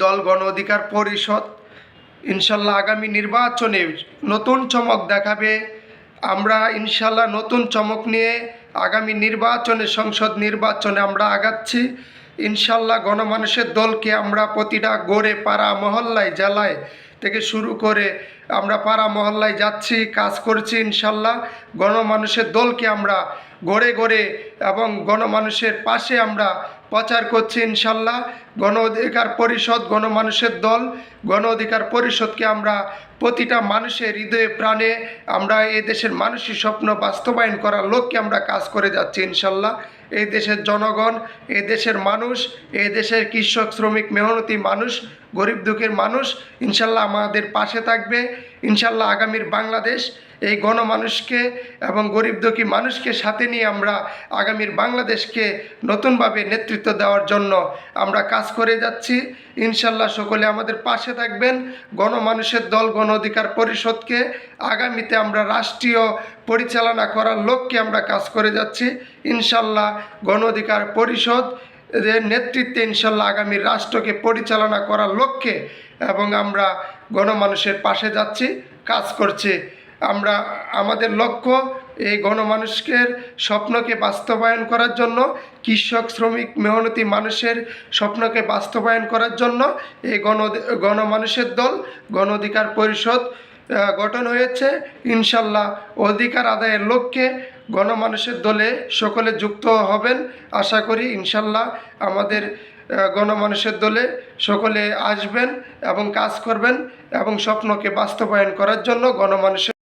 দল গণ অধিকার পরিষদ। ইনশাল্লাহ আগামী নির্বাচনে নতুন চমক দেখাবে। আমরা ইনশাল্লাহ নতুন চমক নিয়ে আগামী নির্বাচনে, সংসদ নির্বাচনে আমরা আগাচ্ছি। ইনশাল্লাহ গণমানুষের দলকে আমরা প্রতিটা গড়ে, পাড়া, মহল্লায়, জেলায় থেকে শুরু করে আমরা পাড়া, মহল্লায় যাচ্ছি, কাজ করছি ইনশাল্লাহ। গণমানুষের দলকে আমরা গড়ে গড়ে এবং গণমানুষের পাশে আমরা প্রচার করছি ইনশাল্লাহ। গণ অধিকার পরিষদ, গণমানুষের দল, গণ অধিকার পরিষদকে আমরা প্রতিটা মানুষের হৃদয়ে, প্রাণে আমরা এই দেশের মানুষের স্বপ্ন বাস্তবায়ন করার লক্ষ্যে আমরা কাজ করে যাচ্ছি ইনশাল্লাহ। এই দেশের জনগণ এই দেশের মানুষ এই দেশের কৃষক, শ্রমিক, মেহনতি মানুষ গরিব দুঃখের মানুষ, ইনশাল্লাহ আমাদের পাশে থাকবে। ইনশাল্লাহ আগামীর বাংলাদেশ এই গণমানুষকে এবং গরিব দুঃখী মানুষকে সাথে নিয়ে আমরা আগামীর বাংলাদেশকে নতুনভাবে নেতৃত্ব দেওয়ার জন্য আমরা কাজ করে যাচ্ছি। ইনশাল্লাহ সকলে আমাদের পাশে থাকবেন। গণমানুষের দল, গণ অধিকার পরিষদকে আগামীতে আমরা রাষ্ট্রীয় পরিচালনা করার লক্ষ্যে আমরা কাজ করে যাচ্ছি। ইনশাল্লাহ গণ অধিকার পরিষদ নেতৃত্বে ইনশাল্লাহ আগামী রাষ্ট্রকে পরিচালনা করার লক্ষ্যে এবং আমরা গণমানুষের পাশে যাচ্ছি, কাজ করছি। আমরা, আমাদের লক্ষ্য এই গণমানুষকে স্বপ্নকে বাস্তবায়ন করার জন্য, কৃষক, শ্রমিক, মেহনতি মানুষের স্বপ্নকে বাস্তবায়ন করার জন্য এই গণ, গণমানুষের দল, গণ অধিকার পরিষদ গঠন হয়েছে, ইনশাল্লাহ অধিকার আদায়ের লক্ষ্যে গণমানুষের দলে সকলে যুক্ত হবেন। আশা করি ইনশাল্লাহ আমাদের গণমানুষের দলে সকলে আসবেন এবং কাজ করবেন এবং স্বপ্নকে বাস্তবায়ন করার জন্য গণমানুষের